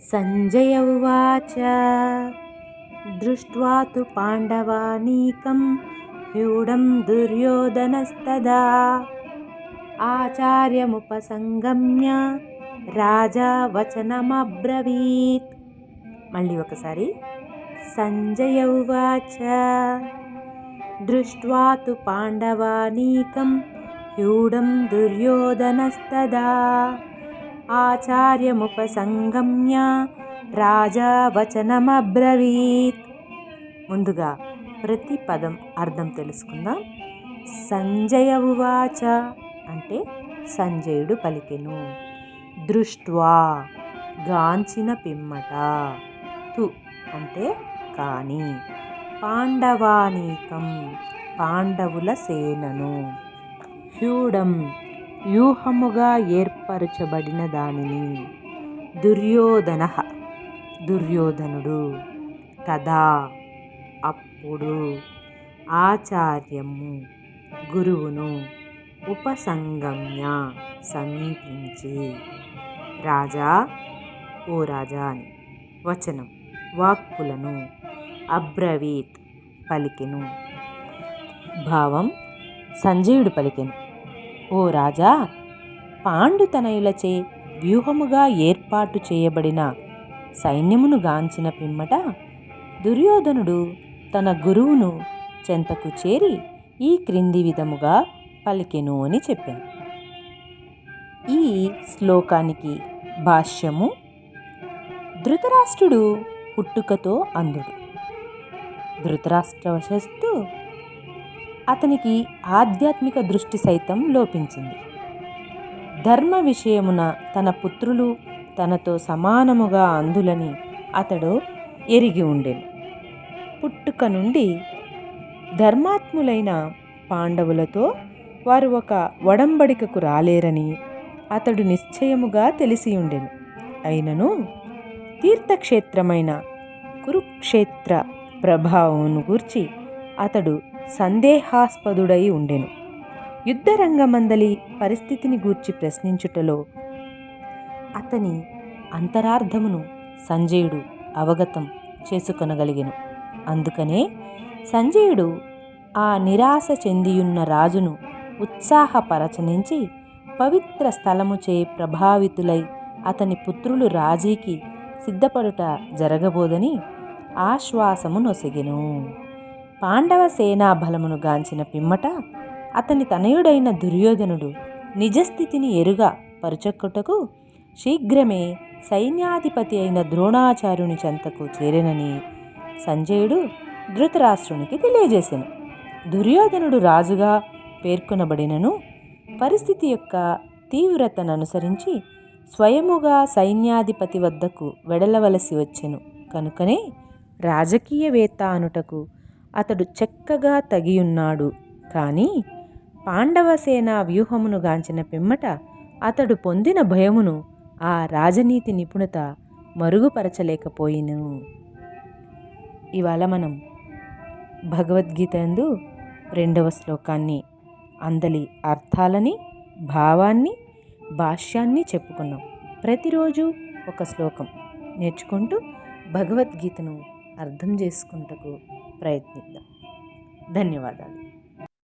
सञ्जय उवाच दृष्ट्वा तु पाण्डवानीकं व्यूढं दुर्योधनस्तदा ఆచార్యముపసంగమ్య రాజా వచనమబ్రవీత్ మళ్ళీ ఒకసారి సంజయ ఉవాచ దృష్ట్వా తు పాండవానీకం హ్యూఢం దుర్యోధనస్తదా ఆచార్యముపసంగమ్య రాజా వచనమబ్రవీత్ ముందుగా ప్రతి పదం అర్థం తెలుసుకుందాం. సంజయ ఉవాచ అంటే సంజయుడు పలికెను. దృష్ట్వా గాంచిన పిమ్మట. తు అంటే కాని. పాండవానీకం పాండవుల సేనను. హ్యూడం వ్యూహముగా ఏర్పరచబడిన దానిని దుర్యోధన దుర్యోధనుడు తదా అప్పుడు ఆచార్యము గురువును ఉపసంగమ్య సమీపించి రాజా ఓ రాజా అని వచనం వాక్కులను అబ్రవీత్ పలికెను. భావం సంజీవుడు పలికెను. ఓ రాజా పాండుతనయులచే వ్యూహముగా ఏర్పాటు చేయబడిన సైన్యమును గాంచిన పిమ్మట దుర్యోధనుడు తన గురువును చెంతకు చేరి ఈ క్రింది విధముగా పలికెను అని చెప్పాను. ఈ శ్లోకానికి భాష్యము ధృతరాష్ట్రుడు పుట్టుకతో అందుడు. ధృతరాష్ట్రవశస్తు అతనికి ఆధ్యాత్మిక దృష్టి సైతం లోపించింది. ధర్మ విషయమున తన పుత్రులు తనతో సమానముగా అంధులని అతడు ఎరిగి ఉండెను. పుట్టుక నుండి ధర్మాత్ములైన పాండవులతో వారు ఒక వడంబడికకు రాలేరని అతడు నిశ్చయముగా తెలిసి ఉండెను. అయినను తీర్థక్షేత్రమైన కురుక్షేత్ర ప్రభావమును గూర్చి అతడు సందేహాస్పదుడై ఉండెను. యుద్ధరంగమందలి పరిస్థితిని గూర్చి ప్రశ్నించుటలో అతని అంతరార్థమును సంజయుడు అవగతం చేసుకొనగలిగెను. అందుకనే సంజయుడు ఆ నిరాశ చెందియున్న రాజును ఉత్సాహపరచనించి పవిత్ర స్థలముచే ప్రభావితులై అతని పుత్రులు రాజీకి సిద్ధపడుట జరగబోదని ఆశ్వాసము నొసగెను. పాండవ సేనా బలమును గాంచిన పిమ్మట అతని తనయుడైన దుర్యోధనుడు నిజస్థితిని ఎరుగా పరుచక్కుటకు శీఘ్రమే సైన్యాధిపతి అయిన ద్రోణాచార్యుని చెంతకు చేరినని సంజయుడు ధృతరాష్ట్రునికి తెలియజేశాను దుర్యోధనుడు రాజుగా పేర్కొనబడినను పరిస్థితి యొక్క తీవ్రతను అనుసరించి స్వయముగా సైన్యాధిపతి వద్దకు వెడలవలసి వచ్చెను. కనుకనే రాజకీయవేత్త అనుటకు అతడు చక్కగా తగియున్నాడు. కానీ పాండవసేన వ్యూహమును గాంచిన పిమ్మట అతడు పొందిన భయమును ఆ రాజనీతి నిపుణత మరుగుపరచలేకపోయిను. ఇవాళ మనం భగవద్గీత ఎందు రెండవ శ్లోకాన్ని అందలి అర్థాలని భావాన్ని భాష్యాన్ని చెప్పుకున్నాం. ప్రతిరోజు ఒక శ్లోకం నేర్చుకుంటూ భగవద్గీతను అర్థం చేసుకుంటకు ಪ್ರಯತ್ನಿಸಿದ ಧನ್ಯವಾದಗಳು